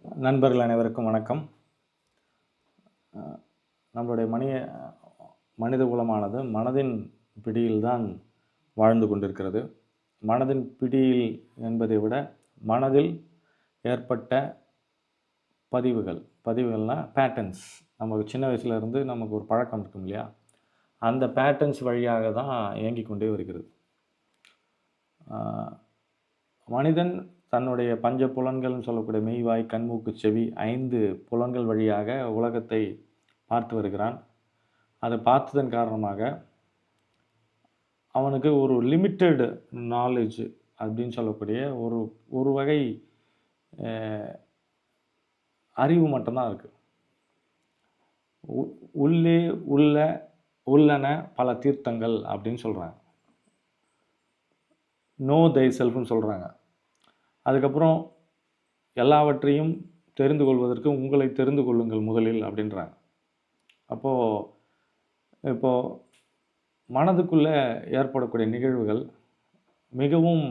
நண்பர்கள் அனைவருக்கும் வணக்கம். அஹ் நம்மளுடைய மனித மனித குலமானது மனதின் பிடியில்தான் வாழ்ந்து கொண்டிருக்கிறது. மனதின் பிடியில் என்பதை விட மனதில் ஏற்பட்ட பதிவுகள் பதிவுகள்னால் பேட்டர்ன்ஸ் நமக்கு சின்ன வயசுலேருந்து நமக்கு ஒரு பழக்கம் இருக்கும் இல்லையா? அந்த பேட்டர்ன்ஸ் வழியாக தான் இயங்கிக் கொண்டே வருகிறது. மனிதன் தன்னுடைய பஞ்ச புலன்கள்னு சொல்லக்கூடிய மெய்வாய் கண்மூக்கு செவி ஐந்து புலன்கள் வழியாக உலகத்தை பார்த்து வருகிறான். அதை பார்த்ததன் காரணமாக அவனுக்கு ஒரு லிமிட்டெடு நாலேஜ் அப்படின்னு சொல்லக்கூடிய ஒரு ஒரு வகை அறிவு மட்டும்தான் இருக்குது உள்ளே உள்ள உள்ளன பல தீர்த்தங்கள் அப்படின்னு சொல்கிறாங்க நோ தை செல்ஃப்னு சொல்கிறாங்க அதுக்கப்புறம் எல்லாவற்றையும் தெரிந்து கொள்வதற்கு உங்களை தெரிந்து கொள்ளுங்கள் முதலில் அப்படின்றாங்க. அப்போது இப்போது மனதுக்குள்ளே ஏற்படக்கூடிய நிகழ்வுகள் மிகவும்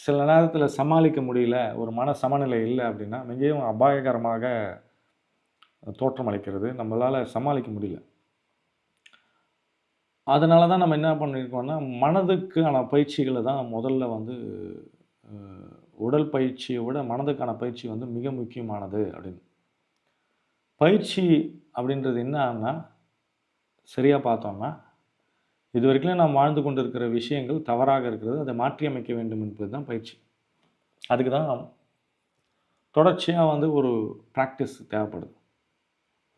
சில நேரத்தில் சமாளிக்க முடியல ஒரு மன சமநிலை இல்லை அப்படின்னா மிகவும் அபாயகரமாக தோற்றம் அளிக்கிறது. நம்மளால் சமாளிக்க முடியல. அதனால தான் நம்ம என்ன பண்ணியிருக்கோம்னா மனதுக்கான பயிற்சிகளை தான் முதல்ல வந்து உடல் பயிற்சியை விட மனதுக்கான பயிற்சி வந்து மிக முக்கியமானது அப்படின்னு. பயிற்சி அப்படின்றது என்னன்னா சரியாக பார்த்தோம்னா இது வரைக்கும் நாம் வாழ்ந்து கொண்டிருக்கிற விஷயங்கள் தவறாக இருக்கிறது. அதை மாற்றி அமைக்க வேண்டும் என்பது தான் பயிற்சி. அதுக்கு தான் தொடர்ச்சியாக வந்து ஒரு ப்ராக்டிஸ் தேவைப்படுது.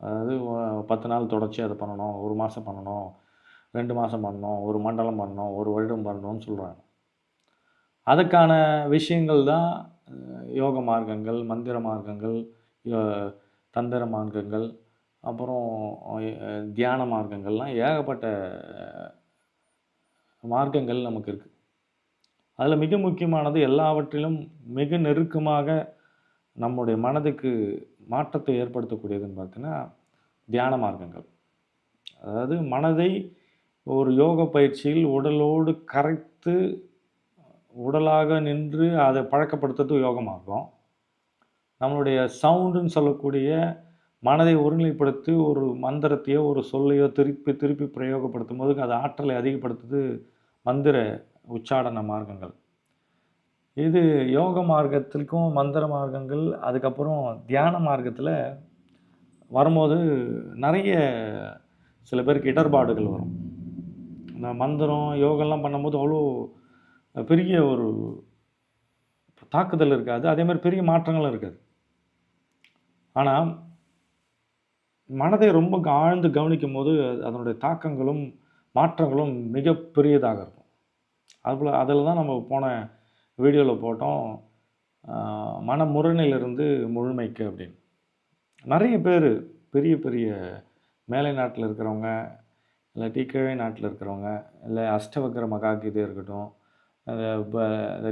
அதாவது பத்து நாள் தொடர்ச்சியாக அதை பண்ணணும் ஒரு மாதம் பண்ணணும் ரெண்டு மாதம் பண்ணணும் ஒரு மண்டலம் பண்ணணும் ஒரு வருடம் பண்ணணும்னு சொல்கிறாங்க அதுக்கான விஷயங்கள் தான் யோக மார்க்கங்கள் மந்திர மார்க்கங்கள் யோ- தந்திர மார்க்கங்கள் அப்புறம் தியான மார்க்கங்கள்லாம் ஏகப்பட்ட மார்க்கங்கள் நமக்கு இருக்குது அதில் மிக முக்கியமானது எல்லாவற்றிலும் மிக நெருக்கமாக நம்முடைய மனதுக்கு மாற்றத்தை ஏற்படுத்தக்கூடியதுன்னு பார்த்தீங்கன்னா தியான மார்க்கங்கள். அதாவது மனதை ஒரு யோக பயிற்சியில் உடலோடு கரைத்து உடலாக நின்று அதை பழக்கப்படுத்துறது யோக மார்க்கம். நம்மளுடைய சவுண்டுன்னு சொல்லக்கூடிய மனதை ஒருநிலைப்படுத்தி ஒரு மந்திரத்தையோ ஒரு சொல்லையோ திருப்பி திருப்பி பிரயோகப்படுத்தும் போது அது ஆற்றலை அதிகப்படுத்துது மந்திர உச்சாடன மார்க்கங்கள். இது யோக மார்க்கத்திற்கும் மந்திர மார்க்கங்கள் அதுக்கப்புறம் தியான மார்க்கத்தில் வரும்போது நிறைய சில பேருக்கு இடர்பாடுகள் வரும். இந்த மந்திரம் யோகெல்லாம் பண்ணும்போது அவ்வளோ பெரிய ஒரு தாக்குதல் இருக்காது. அதே மாதிரி பெரிய மாற்றங்களும் இருக்காது. ஆனால் மனதை ரொம்ப ஆழ்ந்து கவனிக்கும் போது அதனுடைய தாக்கங்களும் மாற்றங்களும் மிகப்பெரியதாக இருக்கும். அதுபோல் அதில் தான் நம்ம போன வீடியோவில் போட்டோம் ஆஹ், மன முரணிலிருந்து முழுமைக்கு அப்படின்னு. நிறைய பேர் பெரிய பெரிய மேலை நாட்டில் இருக்கிறவங்க இல்லை கீழே நாட்டில் இருக்கிறவங்க இல்லை அஷ்டவக்கர மகாகீதை இருக்கட்டும் இந்த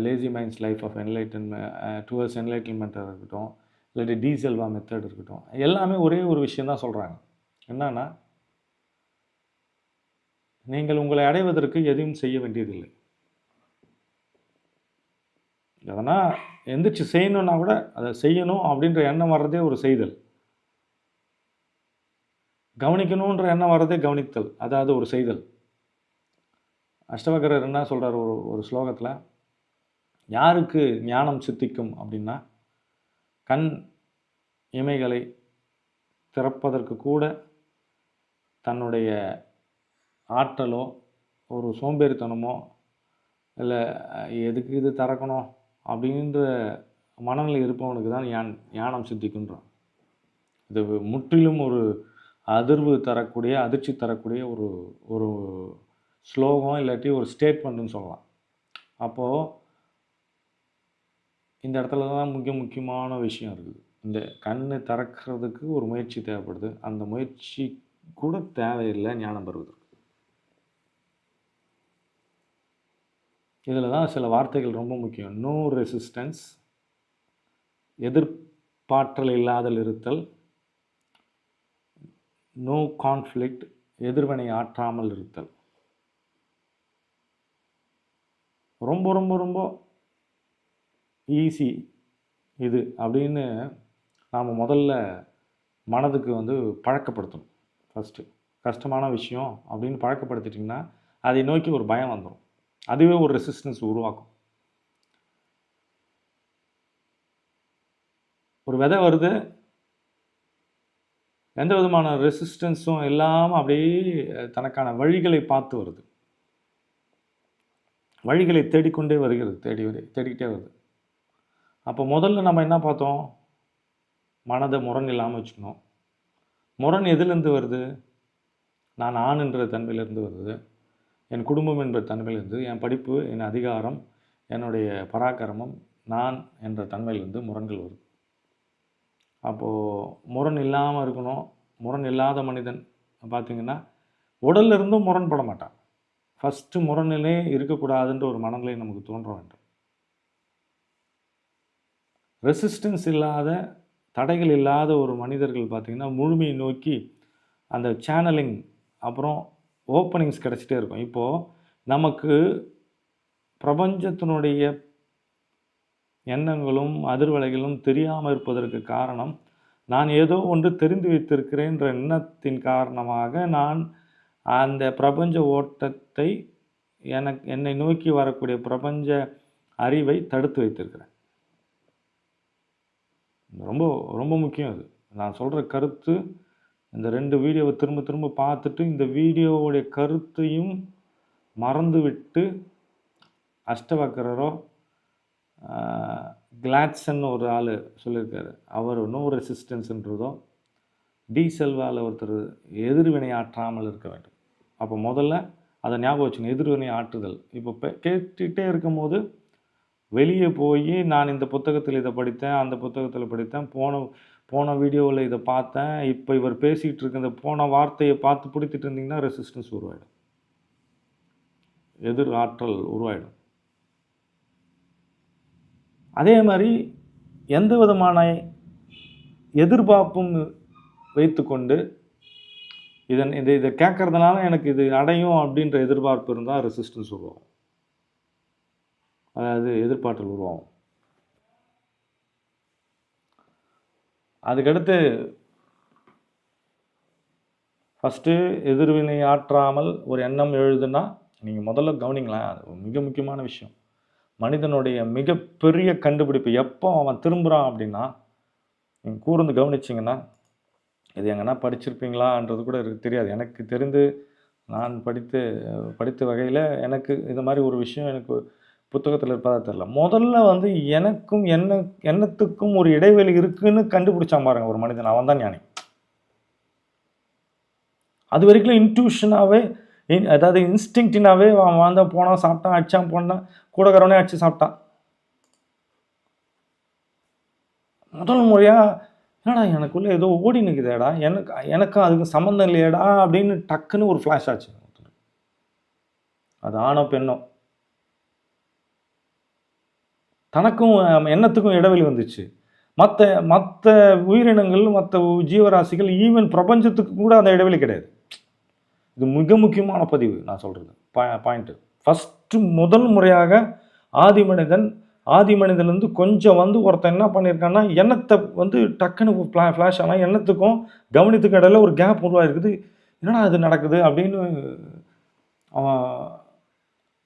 lazy minds life of enlightenment towards என்லைட்டன்மெண்ட்டாக இருக்கட்டும் இல்லாட்டி டீசெல்வா மெத்தட் இருக்கட்டும் எல்லாமே ஒரே ஒரு விஷயம் தான் சொல்கிறாங்க என்னென்னா நீங்கள் உங்களை அடைவதற்கு எதையும் செய்ய வேண்டியதில்லை. எதனால் எந்திரிச்சு செய்யணும்னா கூட அதை செய்யணும் அப்படின்ற எண்ணம் வர்றதே ஒரு செய்தல். கவனிக்கணுன்ற எண்ணம் வர்றதே கவனித்தல். அதாவது ஒரு செய்தல். அஷ்டவகரர் என்ன சொல்கிறார் ஒரு ஒரு ஸ்லோகத்தில்? யாருக்கு ஞானம் சித்திக்கும்? அப்படின்னா கண் இமைகளை திறப்பதற்கு கூட தன்னுடைய ஆற்றலோ ஒரு சோம்பேறித்தனமோ இல்லை எதுக்கு இது திறக்கணும்? அப்படின்ற மனநிலை இருப்பவனுக்கு தான் ஞான் ஞானம் சித்திக்குன்றான். இது முற்றிலும் ஒரு அதிர்வு தரக்கூடிய அதிர்ச்சி தரக்கூடிய ஒரு ஒரு ஸ்லோகம் இல்லாட்டி ஒரு ஸ்டேட்மெண்ட்னு சொல்லலாம். அப்போது இந்த இடத்துல தான் மிக முக்கியமான விஷயம் இருக்குது. இந்த கண்ணு திறக்கிறதுக்கு ஒரு முயற்சி தேவைப்படுது. அந்த முயற்சி கூட தேவையில்லை ஞானம் பெறுவதற்கு. இதில் தான் சில வார்த்தைகள் ரொம்ப முக்கியம். நோ ரெசிஸ்டன்ஸ் எதிர்ப்பாற்றல் இல்லாதல் இருத்தல் நோ கான்ஃப்ளிக்ட் எதிர்வினை ஆற்றாமல் இருத்தல் ரொம்ப ரொம்ப ரொம்ப ஈஸி இது அப்படின்னு நாம் முதல்ல மனதுக்கு வந்து பழக்கப்படுத்தணும். ஃபஸ்ட்டு கஷ்டமான விஷயம் அப்படின்னு பழக்கப்படுத்திட்டிங்கன்னா அதை நோக்கி ஒரு பயம் வந்துடும் அதுவே ஒரு ரெசிஸ்டன்ஸ் உருவாக்கும். ஒரு விதை வருது. எந்த விதமான ரெசிஸ்டன்ஸும் இல்லாமல் அப்படியே தனக்கான வழிகளை பார்த்து வருது. வழிகளை தேடிக்கொண்டே வருகிறது தேடி தேடிக்கிட்டே வருது. அப்போ முதல்ல நம்ம என்ன பார்த்தோம்? மனதை முரண் இல்லாமல் வச்சுக்கணும். முரண் எதுலேருந்து வருது? நான் ஆண் என்ற தன்மையிலேருந்து வருது. என் குடும்பம் என்ற தன்மையிலிருந்து என் படிப்பு என் அதிகாரம் என்னுடைய பராக்கிரமம் நான் என்ற தன்மையிலிருந்து முரண்கள் வருது அப்போது முரண் இல்லாமல் இருக்கணும் முரண் இல்லாத மனிதன் பார்த்திங்கன்னா உடல்ல இருந்தும் முரண்பட மாட்டான். ஃபஸ்ட்டு முரணிலே இருக்கக்கூடாதுன்ற ஒரு மனநிலை நமக்கு தோன்ற வேண்டும். ரெசிஸ்டன்ஸ் இல்லாத தடைகள் இல்லாத ஒரு மனிதர்கள் பார்த்திங்கன்னா முழுமையை நோக்கி அந்த சேனலிங் அப்புறம் ஓப்பனிங்ஸ் கிடச்சிட்டே இருக்கும். இப்போது நமக்கு பிரபஞ்சத்தினுடைய எண்ணங்களும் அதிர்வலைகளும் தெரியாமல் இருப்பதற்கு காரணம் நான் ஏதோ ஒன்று தெரிந்து வைத்திருக்கிறேன் என்ற எண்ணத்தின் காரணமாக நான் அந்த பிரபஞ்ச ஓட்டத்தை எனக்கு என்னை நோக்கி வரக்கூடிய பிரபஞ்ச அறிவை தடுத்து வைத்திருக்கிறேன். ரொம்ப ரொம்ப முக்கியம் அது. நான் சொல்கிற கருத்து இந்த ரெண்டு வீடியோவை திரும்ப திரும்ப பார்த்துட்டு இந்த வீடியோவுடைய கருத்தையும் மறந்துவிட்டு அஷ்டவக்கரரோ கிளாட்சன் ஒரு ஆள் சொல்லியிருக்காரு. அவர் நோ ரெசிஸ்டன்ஸ்ன்றதோ டி செல்வாவில் ஒருத்தர் எதிர்வினை ஆற்றாமல் இருக்க வேண்டும். அப்போ முதல்ல அதை ஞாபகம் வச்சுங்க எதிர்வினை ஆற்றுதல். இப்போ கேட்டுகிட்டே இருக்கும்போது வெளியே போய் நான் இந்த புத்தகத்தில் இதை படித்தேன் அந்த புத்தகத்தில் படித்தேன் போன போன வீடியோவில் இதை பார்த்தேன். இப்போ இவர் பேசிகிட்டு இருக்க இந்த போன வார்த்தையை பார்த்து பிடித்திட்டு இருந்தீங்கன்னா ரெசிஸ்டன்ஸ் உருவாயிடும். எதிர் ஆற்றல் உருவாயிடும். அதே மாதிரி எந்த விதமான எதிர்பார்ப்பும் வைத்துக்கொண்டு இதன் இதை இதை கேட்கறதுனால எனக்கு இது அடையும் அப்படின்ற எதிர்பார்ப்பு இருந்தால் ரெசிஸ்டன்ஸ் உருவாகும். அதாவது எதிர்பார்த்தல் உருவாகும். அதுக்கடுத்து ஃபஸ்ட்டு எதிர்வினை ஆற்றாமல் ஒரு எண்ணம் எழுதுனா நீங்கள் முதல்ல கவனிங்களேன் அது மிக முக்கியமான விஷயம். மனிதனுடைய மிகப்பெரிய கண்டுபிடிப்பு எப்போ அவன் திரும்புகிறான் அப்படின்னா நீங்கள் கூர்ந்து கவனிச்சிங்கன்னா இது எங்கன்னா படிச்சிருப்பீங்களான்றது கூட எனக்கு தெரியாது. எனக்கு தெரிந்து நான் படித்து படித்த வகையில் எனக்கு இது மாதிரி ஒரு விஷயம் எனக்கு புத்தகத்தில் இருப்பதாக தெரில முதல்ல வந்து எனக்கும் என்ன எண்ணத்துக்கும் ஒரு இடைவெளி இருக்குன்னு கண்டுபிடிச்சான் பாருங்க ஒரு மனிதன். அவன் தான் ஞானி. அது வரைக்கும் இன்ட்யூஷனாகவே அதாவது இன்ஸ்டிங்டினாவே அவன் வாழ்ந்தான் போனான் சாப்பிட்டான் அடிச்சான் போனான் கூடக்காரவனே அடிச்சு சாப்பிட்டான். முதல் முறையாக என்னடா எனக்குள்ளே ஏதோ ஓடி நிற்குதேடா எனக்கு எனக்கும் அதுக்கு சம்மந்தம் இல்லையடா அப்படின்னு டக்குன்னு ஒரு ஃப்ளாஷ் ஆச்சு. அது ஆணோ பெண்ணோ. தனக்கும் எண்ணத்துக்கும் இடைவெளி வந்துச்சு. மற்ற மற்ற உயிரினங்கள் மற்ற ஜீவராசிகள் ஈவன் பிரபஞ்சத்துக்கு கூட அந்த இடைவெளி கிடையாது. இது மிக முக்கியமான பதிவு நான் சொல்கிறது பா பாயிண்ட்டு ஃபஸ்ட்டு முதல் முறையாக ஆதி மனிதன் ஆதி மனிதன்லேருந்து கொஞ்சம் வந்து ஒருத்தன் என்ன பண்ணியிருக்கான்னா எண்ணத்தை வந்து டக்குன்னு ஃப்ளா ஃப்ளாஷ் ஆனால் எண்ணத்துக்கும் கவனித்துக்கும் இடையில ஒரு கேப் உருவாயிருக்குது. என்னடா அது நடக்குது அப்படின்னு அவன்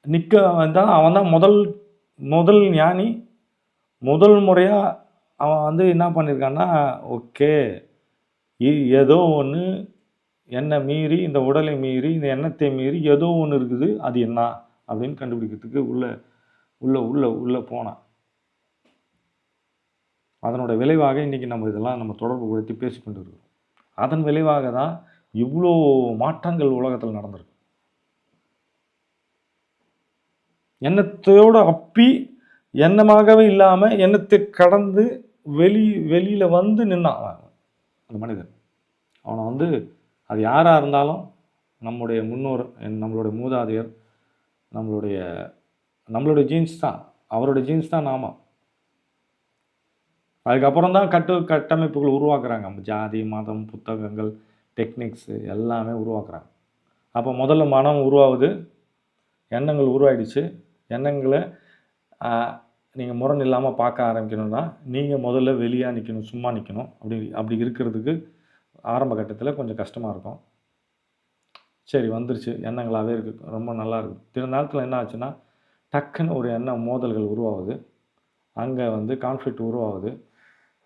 நிற்க தான் அவன் தான் முதல் முதல் ஞானி முதல் முறையாக அவன் வந்து என்ன பண்ணியிருக்கான்னா ஓகே ஏதோ ஒன்று என்னை மீறி இந்த உடலை மீறி இந்த எண்ணத்தை மீறி ஏதோ ஒன்று இருக்குது அது என்ன? அப்படின்னு கண்டுபிடிக்கிறதுக்கு உள்ள உள்ள உள்ள உள்ளே போனான். அதனோட விளைவாக இன்றைக்கி நம்ம இதெல்லாம் நம்ம தொடர்பு படுத்தி பேசிக்கொண்டு இருக்கிறோம் அதன் விளைவாக தான் இவ்வளோ மாற்றங்கள் உலகத்தில் நடந்திருக்கு. எண்ணத்தோடு அப்பி எண்ணமாகவே இல்லாமல் எண்ணத்தை கடந்து வெளி வெளியில் வந்து நின்னான் அந்த மனிதன். அவனை வந்து அது யாராக இருந்தாலும் நம்முடைய முன்னோர் நம்மளுடைய மூதாதையர் நம்மளுடைய நம்மளுடைய ஜீன்ஸ் தான். அவருடைய ஜீன்ஸ் தான் நாம. அதுக்கப்புறம் தான் கட்டு கட்டமைப்புகள் உருவாக்குறாங்க. ஜாதி மதம் புத்தகங்கள் டெக்னிக்ஸு எல்லாமே உருவாக்குறாங்க. அப்போ முதல்ல மனம் உருவாகுது. எண்ணங்கள் உருவாயிடுச்சு. எண்ணங்களை நீங்கள் முரண் இல்லாமல் பார்க்க ஆரம்பிக்கணும்னா நீங்கள் முதல்ல வெளியாக நிற்கணும் சும்மா நிற்கணும் அப்படி அப்படி இருக்கிறதுக்கு ஆரம்ப கட்டத்தில் கொஞ்சம் கஷ்டமாக இருக்கும். சரி வந்துருச்சு. எண்ணங்களாகவே இருக்குது ரொம்ப நல்லா இருக்குது சில நேரத்தில் என்ன ஆச்சுன்னா டக்குன்னு ஒரு எண்ண மோதல்கள் உருவாகுது. அங்கே வந்து கான்ஃப்ளிக்ட் உருவாகுது.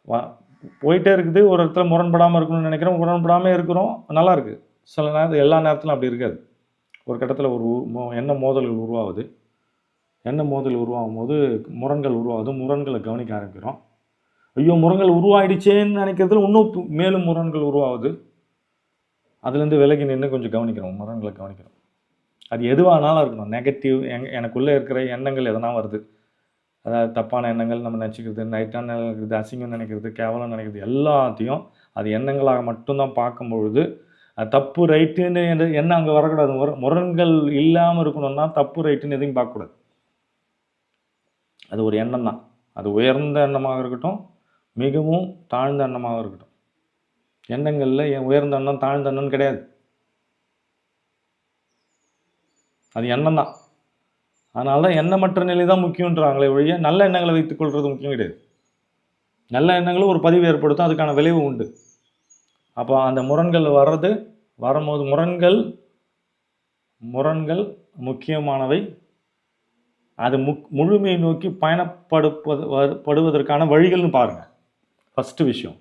வா போயிட்டே இருக்குது. ஒரு இடத்துல முரண்படாமல் இருக்கணும்னு நினைக்கிறோம். முரண்படாமல் இருக்கிறோம். நல்லாயிருக்கு சில நேரத்தில் எல்லா நேரத்திலும் அப்படி இருக்காது. ஒரு கட்டத்தில் ஒரு உ- மோ- எண்ண மோதல்கள் உருவாகுது. எண்ண மோதல் உருவாகும் போது முரண்கள் உருவாகுது முரண்களை கவனிக்க ஆரம்பிக்கிறோம். ஐயோ முரண்கள் உருவாயிடுச்சேன்னு நினைக்கிறதுல இன்னும் மேலும் முரண்கள் உருவாகுது. அதுலேருந்து விலகி நின்று கொஞ்சம் கவனிக்கிறோம் முரண்களை கவனிக்கிறோம். அது எதுவானாலும் இருக்கணும். நெகட்டிவ் எங் எனக்குள்ளே இருக்கிற எண்ணங்கள் எதனா வருது. அதாவது தப்பான எண்ணங்கள் நம்ம நினச்சிக்கிறது நைட்டான நினைக்கிறது அசிங்கம் நினைக்கிறது கேவலம் நினைக்கிறது எல்லாத்தையும் அது எண்ணங்களாக மட்டும்தான் பார்க்கும்பொழுது அது தப்பு ரைட்டுன்னு என்ன அங்கே வரக்கூடாது. முர முரண்கள் இல்லாமல் இருக்கணும்னா தப்பு ரைட்டுன்னு எதையும் பார்க்கக்கூடாது. அது ஒரு எண்ணம் தான். அது உயர்ந்த எண்ணமாக இருக்கட்டும் மிகவும் தாழ்ந்த எண்ணமாக இருக்கட்டும். எண்ணங்களில் என் உயர்ந்த எண்ணம் தாழ்ந்த எண்ணம் கிடையாது. அது எண்ணம் தான். அதனால தான் எண்ணமற்ற நிலை தான் முக்கியன்றாங்களே ஒழிய நல்ல எண்ணங்களை வைத்துக் கொள்வது முக்கியம் கிடையாது. நல்ல எண்ணங்களும் ஒரு பதிவு ஏற்படுத்தும் அதுக்கான விளைவு உண்டு. அப்போ அந்த முரண்கள் வர்றது வரும்போது முரண்கள் முரண்கள் முக்கியமானவை. அது முக் முழுமையை நோக்கி பயணப்படுப்பது படுவதற்கான வழிகள்னு பாருங்கள் ஃபஸ்ட்டு விஷயம்.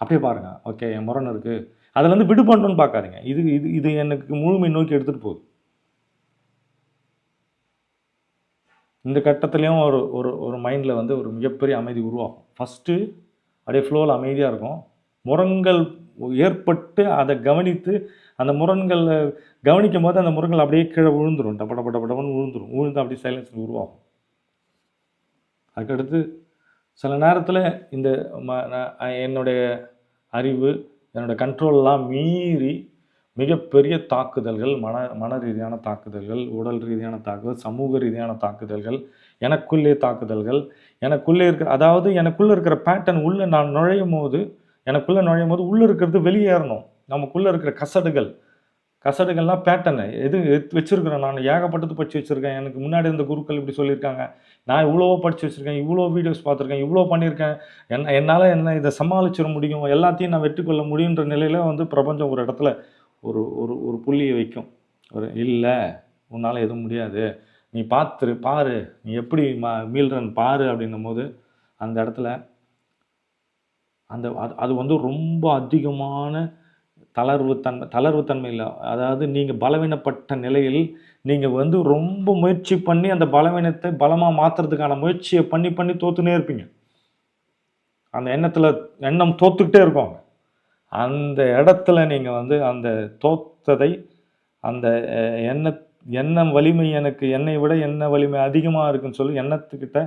அப்படியே பாருங்கள் ஓகே என் முரண் இருக்குது அதுலேருந்து விடுபடணும்னு பார்க்காதீங்க. இது இது இது எனக்கு முழுமை நோக்கி எடுத்துகிட்டு போகுது. இந்த கட்டத்துலேயும் ஒரு ஒரு ஒரு மைண்டில் வந்து ஒரு மிகப்பெரிய அமைதி உருவாகும். ஃபஸ்ட்டு அப்படியே ஃப்ளோவில் அமைதியாக இருக்கும். முரங்கள் ஏற்பட்டு அதை கவனித்து அந்த முரண்களை கவனிக்கும் போது அந்த முரண்கள் அப்படியே கீழே விழுந்துரும். டப்பட பட படன்னு விழுந்துடும் விழுந்து அப்படியே சைலன்ஸ் உருவாகும். அதுக்கடுத்து சில நேரத்தில் இந்த ம நான் என்னுடைய அறிவு என்னோடய கண்ட்ரோல்லாம் மீறி மிகப்பெரிய தாக்குதல்கள் மன மன ரீதியான தாக்குதல்கள் உடல் ரீதியான தாக்குதல் சமூக ரீதியான தாக்குதல்கள் எனக்குள்ளே தாக்குதல்கள் எனக்குள்ளே இருக்கிற அதாவது எனக்குள்ளே இருக்கிற பேட்டர்ன் உள்ளே நான் நுழையும் போது எனக்குள்ளே நுழையும் போது உள்ளே இருக்கிறது வெளியேறணும். நமக்குள்ளே இருக்கிற கசடுகள். கசடுகள்லாம் பேட்டர்னு எது எத் வச்சிருக்கிறேன்? நான் ஏகப்பட்டது படித்து வச்சுருக்கேன். எனக்கு முன்னாடி இருந்த குருக்கள் இப்படி சொல்லியிருக்காங்க. நான் இவ்வளோவோ படித்து வச்சுருக்கேன். இவ்வளோ வீடியோஸ் பார்த்துருக்கேன். இவ்வளோ பண்ணியிருக்கேன். என்ன என்னால் என்ன இதை சமாளிச்சிட முடியும்? எல்லாத்தையும் நான் வெற்றி கொள்ள முடியுன்ற நிலையில் வந்து பிரபஞ்சம் ஒரு இடத்துல ஒரு ஒரு ஒரு புள்ளியை வைக்கும். ஒரு இல்லை உன்னால் எதுவும் முடியாது. நீ பார்த்துரு பாரு. நீ எப்படி மா மீள்றன் பாரு அப்படின்னும் போது அந்த இடத்துல அந்த அது அது வந்து ரொம்ப அதிகமான தளர்வு தன்மை தளர்வு தன்மை இல்லை. அதாவது நீங்கள் பலவீனப்பட்ட நிலையில் நீங்கள் வந்து ரொம்ப முயற்சி பண்ணி அந்த பலவீனத்தை பலமாக மாற்றுறதுக்கான முயற்சியை பண்ணி பண்ணி தோத்துனே இருப்பீங்க. அந்த எண்ணத்தில் எண்ணம் தோத்துக்கிட்டே இருக்கும். அந்த இடத்துல நீங்கள் வந்து அந்த தோத்ததை அந்த எண்ண எண்ணம் வலிமை எனக்கு என்னை விட எண்ண வலிமை அதிகமாக இருக்குன்னு சொல்லி எண்ணத்துக்கிட்ட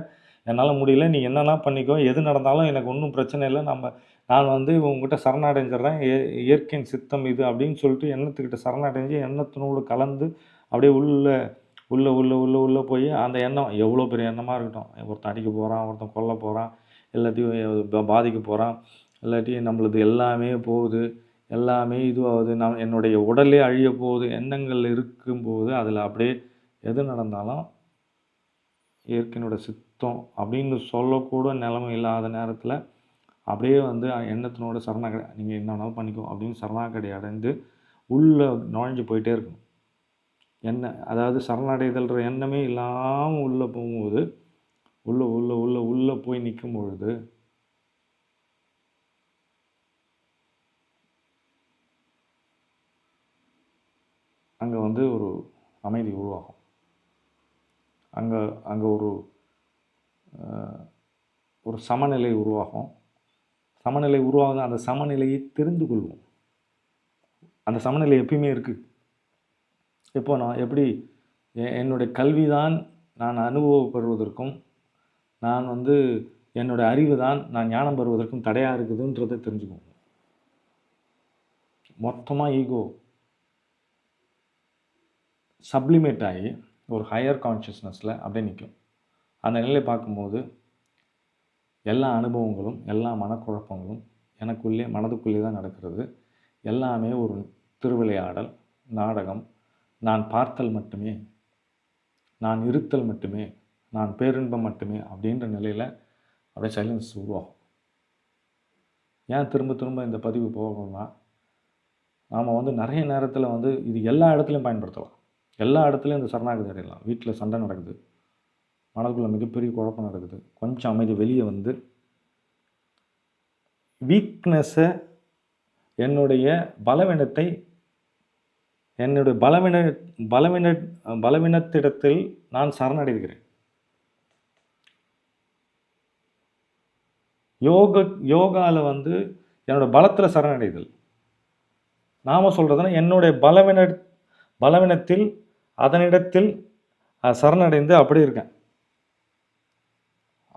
என்னால் முடியல. நீ என்னென்னா பண்ணிக்கோ எது நடந்தாலும் எனக்கு ஒன்றும் பிரச்சனை இல்லை. நம்ம நான் வந்து உங்ககிட்ட சரணடைஞ்சிடுறேன் இய- இயற்கையின் சித்தம் இது அப்படின்னு சொல்லிட்டு எண்ணத்துக்கிட்ட சரணடைஞ்சு எண்ணத்தினோடு கலந்து அப்படியே உள்ள உள்ளே உள்ளே உள்ளே உள்ளே போய் அந்த எண்ணம் எவ்வளோ பெரிய எண்ணமாக இருக்கட்டும். ஒருத்தன் அடிக்க போகிறான் ஒருத்தன் கொல்ல போகிறான் எல்லாத்தையும் பாதிக்க போகிறான் இல்லாட்டி நம்மளது எல்லாமே போகுது எல்லாமே இதுவாகுது. நான் என்னுடைய உடலே அழிய போகுது எண்ணங்கள் இருக்கும்போது அதில் அப்படியே எது நடந்தாலும் இயற்கையினோட சித்தம் அப்படின்னு சொல்லக்கூட நிலைமை இல்லாத நேரத்தில் அப்படியே வந்து எண்ணத்தினோட சரணாகடி நீங்கள் என்ன வேணாலும் பண்ணிக்கோ அப்படின்னு சரணாகடி அடைந்து உள்ளே நுழைஞ்சு போயிட்டே இருக்கணும். என்ன அதாவது சரணடைதல்ற எண்ணமே இல்லாமல் உள்ளே போகும்போது உள்ளே உள்ளே உள்ளே உள்ளே போய் நிற்கும் பொழுது அங்கே வந்து ஒரு அமைதி உருவாகும். அங்கே அங்கே ஒரு ஒரு சமநிலை உருவாகும். சமநிலை உருவாகுது? அந்த சமநிலையை தெரிந்து கொள்வோம். அந்த சமநிலை எப்பயுமே இருக்குது இப்போ நான் எப்படி? எ- என்னுடைய கல்வி தான் நான் அனுபவப்படுவதற்கும் நான் வந்து என்னோட அறிவு தான் நான் ஞானம் பெறுவதற்கும் தடையாக இருக்குதுன்றதை தெரிஞ்சுக்குவோம். மொத்தமாக ஈகோ சப்ளிமேட் ஆகி ஒரு ஹையர் கான்ஷியஸ்னஸில் அப்படியே நிற்கும் அந்த நிலையை பார்க்கும்போது எல்லா அனுபவங்களும் எல்லா மனக்குழப்பங்களும் எனக்குள்ளே மனதுக்குள்ளே தான் நடக்கிறது. எல்லாமே ஒரு திருவிளையாடல் நாடகம். நான் பார்த்தல் மட்டுமே. நான் இருத்தல் மட்டுமே. நான் பேரின்பம் மட்டுமே அப்படின்ற நிலையில் அப்படியே சைலன்ஸ் உருவாகும். ஏன் திரும்ப திரும்ப இந்த பதிவு போகணும்னா நாம் வந்து நிறைய நேரத்தில் வந்து இது எல்லா இடத்துலையும் பயன்படுத்தலாம். எல்லா இடத்துலையும் இந்த சரணாகதி அடையலாம். வீட்டில் சண்டை நடக்குது. மனதுக்குள்ள மிகப்பெரிய குழப்பம் நடக்குது. கொஞ்சம் அமைதி வெளியே வந்து வீக்னஸை என்னுடைய பலவீனத்தை என்னுடைய பலவீன பலவீன பலவீனத்திடத்தில் நான் சரணடைகிறேன். யோக யோகாவில் வந்து என்னோட பலத்தில் சரணடைதல். நாம் சொல்கிறதுனா என்னுடைய பலவீன பலவீனத்தில் அதனிடத்தில் சரணடைந்து அப்படி இருக்கேன்.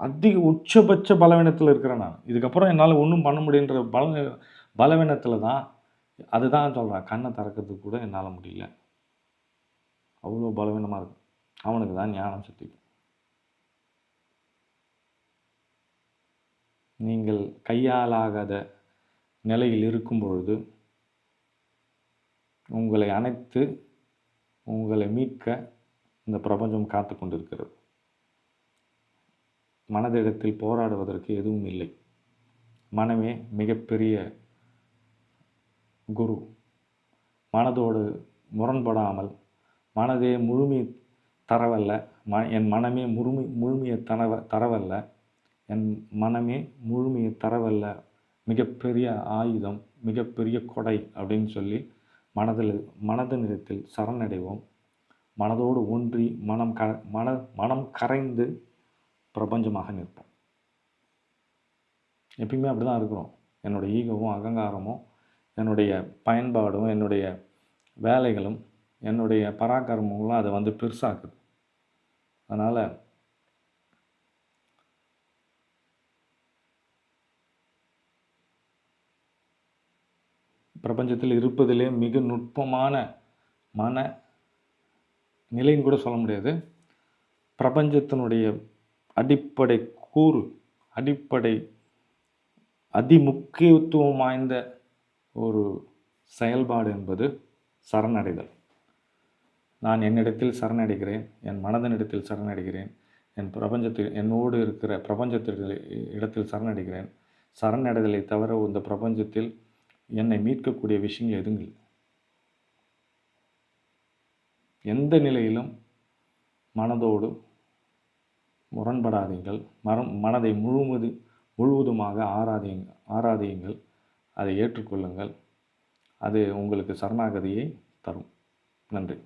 அதிக உச்சபட்ச பலவீனத்தில் இருக்கிறேன் நான். இதுக்கப்புறம் என்னால் ஒன்றும் பண்ண முடியுன்ற பல பலவீனத்தில் தான் அதுதான் சொல்கிறேன் கண்ணை திறக்கிறதுக்கு கூட என்னால் முடியல. அவ்வளோ பலவீனமாக இருக்கு. அவனுக்கு தான் ஞானம் சுத்திக்கும் நீங்கள் கையாலாகாத நிலையில் இருக்கும் பொழுது உங்களை அணைத்து உங்களை மீட்க இந்த பிரபஞ்சம் காத்து கொண்டிருக்கிறது. மனதிடத்தில் போராடுவதற்கு எதுவும் இல்லை. மனமே மிகப்பெரிய குரு. மனதோடு முரண்படாமல் மனதே முழுமை தரவல்ல ம என் மனமே முழுமை முழுமையை தரவ தரவல்ல என் மனமே முழுமையை தரவல்ல மிகப்பெரிய ஆயுதம் மிகப்பெரிய கொடை அப்படின்னு சொல்லி மனதில் மனதினிடத்தில் சரணடைவோம். மனதோடு ஒன்றி மனம் க மன மனம் கரைந்து பிரபஞ்சமாக நிற்போம். எப்பயுமே அப்படி தான் இருக்கிறோம். என்னுடைய ஈகவும் அகங்காரமும் என்னுடைய பயன்பாடும் என்னுடைய வேலைகளும் என்னுடைய பராக்கிரமங்களும் அதை வந்து பெருசாக்குது. அதனால் பிரபஞ்சத்தில் இருப்பதிலே மிக நுட்பமான மன நிலைன்னு கூட சொல்ல முடியாது. பிரபஞ்சத்தினுடைய அடிப்படை கூறு அடிப்படை அதிமுக்கியத்துவம் வாய்ந்த ஒரு செயல்பாடு என்பது சரணடைதல். நான் என்னிடத்தில் சரணடைகிறேன் என் மனதனிடத்தில் சரணடைகிறேன் என் பிரபஞ்சத்தில் என்னோடு இருக்கிற பிரபஞ்சத்தில் இடத்தில் சரணடைகிறேன். சரணடைதலை தவிர இந்த பிரபஞ்சத்தில் என்னை மீட்கக்கூடிய விஷயங்கள் எதுவும் இல்லை. எந்த நிலையிலும் மனதோடு முரண்படாதீங்கள். மரம் மனதை முழுமது முழுவதுமாக ஆராதியுங்க ஆராதியுங்கள் அதை ஏற்றுக்கொள்ளுங்கள். அது உங்களுக்கு சரணாகதியை தரும். நன்றி.